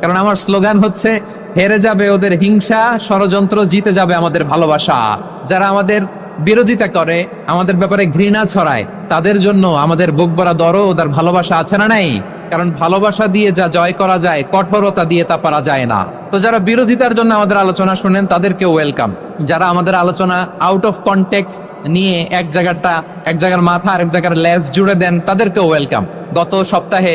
কারণ আমার স্লোগান হচ্ছে, হেরে যাবে ওদের হিংসা, ষড়যন্ত্র জিতে যাবে আমাদের ভালোবাসা। যারা আমাদের বিরোধিতা করে, আমাদের ব্যাপারে ঘৃণা ছড়ায়, তাদের জন্য আমাদের বুক ভরা দরদ ওদের ভালোবাসা আছে না নাই? কারণ ভালোবাসা দিয়ে যা জয় করা যায়, কঠোরতা দিয়ে তা পারা যায় না। তো যারা বিরোধিতার জন্য আমাদের আলোচনা শুনেন তাদেরকে ওয়েলকাম যারা আমাদের আলোচনা আউট অফ কনটেক্সট নিয়ে এক জায়গাটা, এক জায়গার মাথা আর এক জায়গার লেজ জুড়ে দেন, তাদেরকেও ওয়েলকাম গত সপ্তাহে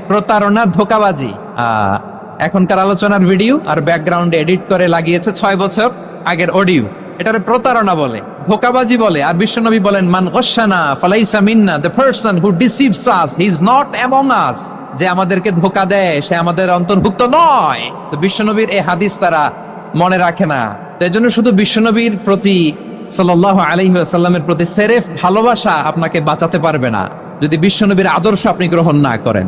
প্রতারণা ধোকাবাজি। এখনকার আলোচনার ভিডিও আর ব্যাকগ্রাউন্ডে এডিট করে লাগিয়েছে ছয় বছর আগের অডিও। এটারে প্রতারণা বলে, ধোকাবাজি বলে। আর বিশ্বনবী বলেন, মান গসানা ফালাইসা মিন্না the person who deceives us he is not among us যে আমাদেরকে ধোকা দেয়, সে আমাদের অন্তর্ভুক্ত নয়। তো বিশ্বনবীর এই হাদিস তারা মনে রাখে না। তো এই জন্য শুধু বিশ্বনবীর প্রতি সাল্লাহ আলহিমের প্রতি সেরেফ ভালোবাসা আপনাকে বাঁচাতে পারবে না। যদি বিশ্বনবীর আদর্শ আপনি গ্রহণ না করেন।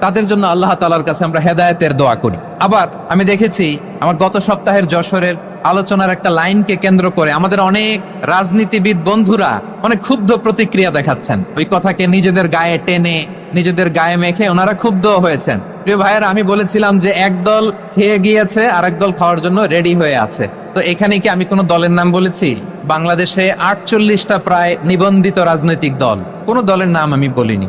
তাদের জন্য আল্লাহ তালার কাছে আমরা হেদায়েতের দোয়া করি। আবার আমি দেখেছি আমার গত সপ্তাহের যশোরের আলোচনার একটা লাইনকে কেন্দ্র করে আমাদের অনেক রাজনীতিবিদ বন্ধুরা অনেক ক্ষুব্ধ প্রতিক্রিয়া দেখাচ্ছেন। ওই কথাকে নিজেদের গায়ে টেনে, নিজেদের গায়ে মেখে ওনারা ক্ষুব্ধ হয়েছেন। প্রিয় ভাইয়েরা, আমি বলেছিলাম যে এক দল খেয়ে গিয়েছে আর এক দল খাওয়ার জন্য রেডি হয়ে আছে। তো এখানে কি আমি কোনো দলের নাম বলেছি? বাংলাদেশে আটচল্লিশটা প্রায় নিবন্ধিত রাজনৈতিক দল। কোনো দলের নাম আমি বলিনি।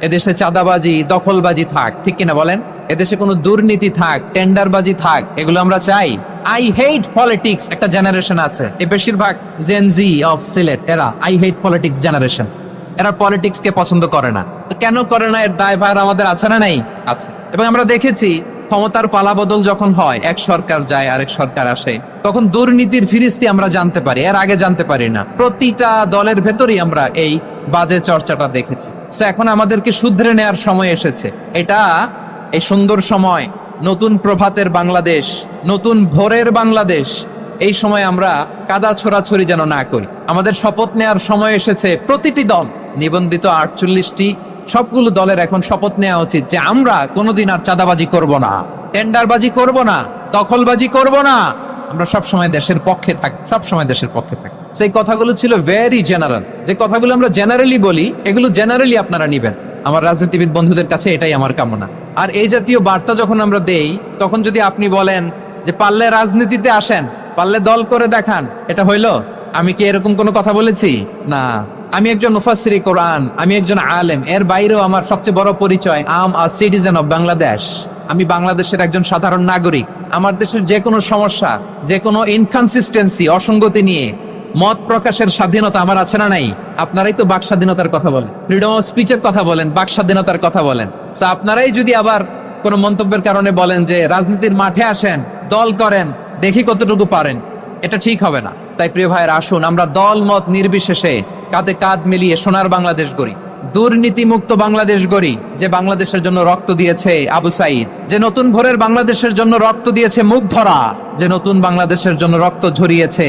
এদেশে চাঁদাবাজি, দখলবাজি থাক, ঠিক কিনা বলেন? এদেশে কোনো দুর্নীতি থাক, টেন্ডারবাজি থাক, এগুলো আমরা চাই। আই হেট পলিটিক্স একটা জেনারেশন আছে। এই বেশিরভাগ জেনজি অফ সিলেট এরা আই হেট পলিটিক্স জেনারেশন এরা পলিটিক্স কে পছন্দ করে না। কেন করে না? এর দায় ভার আমাদের আছে না নাই? আছে। এবং আমরা দেখেছি, ক্ষমতার পালাবদল যখন হয়, এক সরকার যায়, আরেক সরকার আসে, তখন দুর্নীতির ফিরিস্তি আমরা জানতে পারি, এর আগে জানতে পারি না। প্রতিটা দলের ভেতরেই আমরা এই বাজে চর্চাটা দেখেছি। তো এখন আমাদেরকে শুধরে নেয়ার সময় এসেছে। এটা এই সুন্দর সময়, নতুন প্রভাতের বাংলাদেশ, নতুন ভোরের বাংলাদেশ, এই সময় আমরা কাদা ছোড়াছড়ি যেন না করি। আমাদের শপথ নেওয়ার সময় এসেছে প্রতিটি দল, নিবন্ধিত আটচল্লিশটি, সবগুলো দলের এখন শপথ নেওয়া উচিত যে আমরা কোনোদিন আর চাঁদাবাজি করব না। টেন্ডারবাজি করব না, দখলবাজি করব না। আমরা সব সময় দেশের পক্ষে থাকি সব সময় দেশের পক্ষে থাকি। সেই কথাগুলো ছিল ভেরি জেনারেল যে কথাগুলো আমরা জেনারেলি বলি, এগুলো জেনারেলি আপনারা নিবেন। আমার রাজনীতিবিদ বন্ধুদের কাছে এটাই আমার কামনা। আর এই জাতীয় বার্তা যখন আমরা দেই, তখন যদি আপনি বলেন যে পারলে রাজনীতিতে আসেন, পারলে দল করে দেখান, এটা হইল, আমি কি এরকম কোনো কথা বলেছি? না। আমি একজন মুফাসসিরি কোরআন, আমি একজন আলেম, এর বাইরেও আমার সবচেয়ে বড় পরিচয় I'm a citizen of Bangladesh আমি বাংলাদেশের একজন সাধারণ নাগরিক। আমার দেশের যে কোনো সমস্যা, যে কোনো ইনকনসিস্টেন্সি অসঙ্গতি নিয়ে মত প্রকাশের স্বাধীনতা আমার আছে না নাই? আপনারাই তো বাক স্বাধীনতার কথা বলেন। ফ্রিডম অফ স্পিচের কথা বলেন, বাক স্বাধীনতার কথা বলেন। আপনারাই যদি আবার কোনো মন্তব্যের কারণে বলেন যে রাজনীতির মাঠে আসেন, দল করেন, দেখি কতটুকু পারেন, এটা ঠিক হবে না। তাই প্রিয় ভাইয়ের, আসুন, আমরা দল মত নির্বিশেষে কাঁধে কাঁধ মিলিয়ে সোনার বাংলাদেশ গড়ি। দুর্নীতিমুক্ত বাংলাদেশ গড়ি, যে বাংলাদেশের জন্য রক্ত দিয়েছে আবু সাইদ, যে নতুন ভোরের বাংলাদেশের জন্য রক্ত দিয়েছে মুখ ধরা, যে নতুন বাংলাদেশের জন্য রক্ত ঝরিয়েছে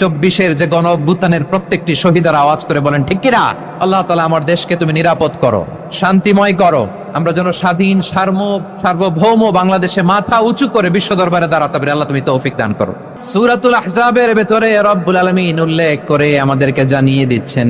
চব্বিশের যে গণ অভ্যুত্থানের প্রত্যেকটি শহীদের আওয়াজ করে বলেন, ঠিক কিনা? আল্লাহ তালা আমার দেশকে তুমি নিরাপদ করো, শান্তিময় করো। আমরা যেন স্বাধীন, সার্ম, সার্বভৌম বাংলাদেশে মাথা উঁচু করে বিশ্ব দরবারে দাঁড়াতে পারি। আল্লাহ তুমি তৌফিক দান করো। সুরাতুল আহজাবের ভেতরে রব্বুল আলমিন উল্লেখ করে আমাদেরকে জানিয়ে দিচ্ছেন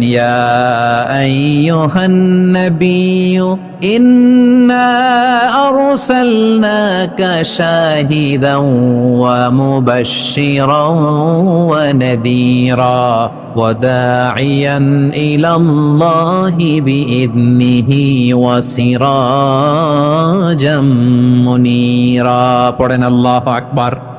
পড়েন আল্লাহ আকবার।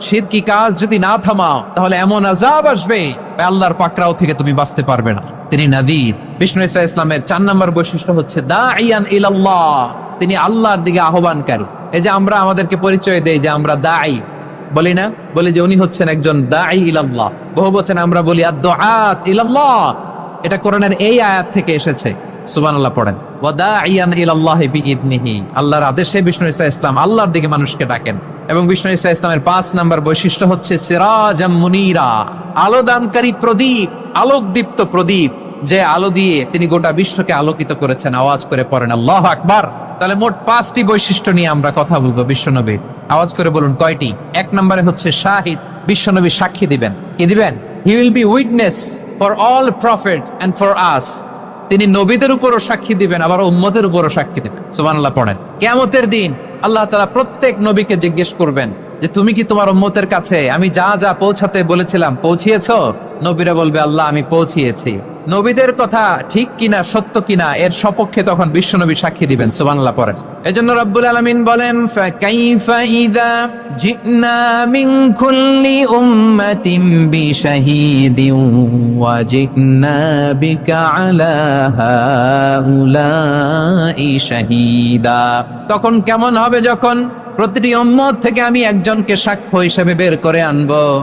শিরকি কাজ যদি না থামাও, তাহলে এমন আজাব আসবে আল্লাহর পাকড়াও থেকে তুমি বাঁচতে পারবে না। তিনি নাদির বিষ্ণু ইসা ইসলামের চার নম্বর বৈশিষ্ট্য হচ্ছে দা ইয়ান ইলাল্লাহ। তিনি আল্লাহর দিকে আহ্বানকারী। এই যে আমরা আমাদেরকে পরিচয় দেই যে আমরা দায়ী বলি না? বলি যে উনি হচ্ছেন একজন দায়ী ইলাল্লাহ। বহু বচন আমরা বলি আদ ইলাল্লাহ। এটা কোরআনের এই আয়াত থেকে এসেছে। সুবহানাল্লাহ পড়েন আল্লাহর আদেশে বিষ্ণু ইসা ইসলাম আল্লাহর দিকে মানুষকে ডাকেন। এবং বিষ্ণু ইসা ইসলামের পাঁচ নাম্বার বৈশিষ্ট্য হচ্ছে সিরাজাম মুনিরা, আলোদানকারী প্রদীপ, আলোকদীপ্ত প্রদীপ, যে আলো দিয়ে তিনি গোটা বিশ্বকে আলোকিত করেছেন, আওয়াজ করে পড়েন আল্লাহ আকবার। তাহলে মোট পাঁচটি বৈশিষ্ট্য নিয়ে আমরা কথা বলব বিশ্বনবীর আওয়াজ করে বলুন কয়টি? এক নম্বরে হচ্ছে শাহিদ, বিশ্বনবী সাক্ষী দিবেন। কি দিবেন? He will be witness for all prophet and for us তিনি নবীদের উপরও সাক্ষী দিবেন, আবার উম্মতের উপরও সাক্ষী দিবেন। সুবহানাল্লাহ পড়েন। কেয়ামতের দিন আল্লাহ তালা প্রত্যেক নবীকে জিজ্ঞেস করবেন যে, তুমি কি তোমার উম্মতের কাছে? আমি যা যা পৌঁছাতে বলেছিলাম, পৌঁছিয়েছো? নবীরা বলবে, আল্লাহ, আমি পৌঁছিয়েছি। নবীদের কথা ঠিক কিনা, সত্য কিনা, এর সপক্ষে তখন বিশ্বনবী সাক্ষী দিবেন, সুবহানাল্লাহ, পড়েন। এজন্য রব্বুল আলামিন বলেন শাহিদা। তখন কেমন হবে যখন প্রতিটি উম্মত থেকে আমি একজনকে সাক্ষ্য হিসেবে বের করে আনব।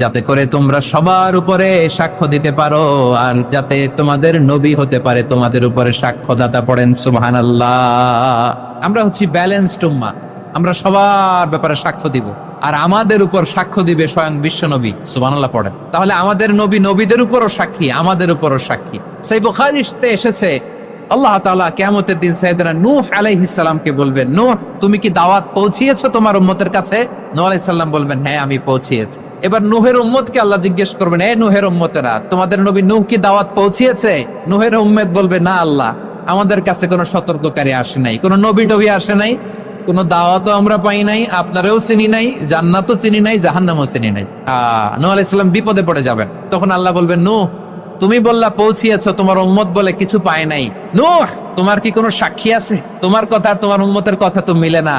যাতে করে তোমরা সবার উপরে সাক্ষ্য দিতে পারো, আর যাতে তোমাদের নবী হতে পারে, তোমাদের উপরে সাক্ষ্যদাতা পড়েন সুবহান আমরা হচ্ছি ব্যালেন্সড উম্মা আমরা সবার ব্যাপারে সাক্ষ্য দিব। আর আমাদের উপর সাক্ষ্য দিবে স্বয়ং বিশ্ব নবী, সুবহানাল্লাহ পড়েন। তাহলে আমাদের নবী নবীদের উপরও সাক্ষী, আমাদের উপরও সাক্ষী। সেই বুখারিতে এসেছে, আল্লাহ তাআলা কিয়ামতের দিন সাইয়েদনা নূহ আলাইহিস সালামকে বলবেন, নূহ, তুমি কি দাওয়াত পৌঁছিয়েছো তোমার উম্মতের কাছে? নূহ আলাইহিস সালাম বলবেন হ্যাঁ আমি পৌঁছিয়েছি। এবার নুহের উম্মতকে আল্লাহ জিজ্ঞেস করবেন, এ নুহের উম্মতেরা, তোমাদের নবী নূহ কি দাওয়াত পৌঁছিয়েছে? নুহের উম্মত বলবে, না আল্লাহ, আমাদের কাছে কোনো সতর্ককারী আসে নাই, কোনো নবী টবি আসে নাই, কোনো দাওয়াতও আমরা পাই নাই, আপনারাও চিনি নাই, জান্নাতও চিনি নাই, জাহান্নামও চিনি নাই। আহ নূহ আলাইহিস সালাম বিপদে পড়ে যাবেন। তখন আল্লাহ বলবেন, নূহ, তুমি বললা পৌঁছিয়েছ, তোমার উম্মত বলে কিছু পায় নাই। নূহ, তোমার কি কোনো সাক্ষী আছে? তোমার কথা তোমার উম্মতের কথা তো মিলে না।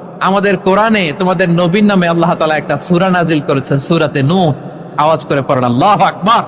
আমাদের কোরআনে তোমাদের নবীর নামে আল্লাহ তালা একটা সুরা নাজিল করেছেন, সুরাতে নূহ। আওয়াজ করে পড়েন, আল্লাহ আকবার।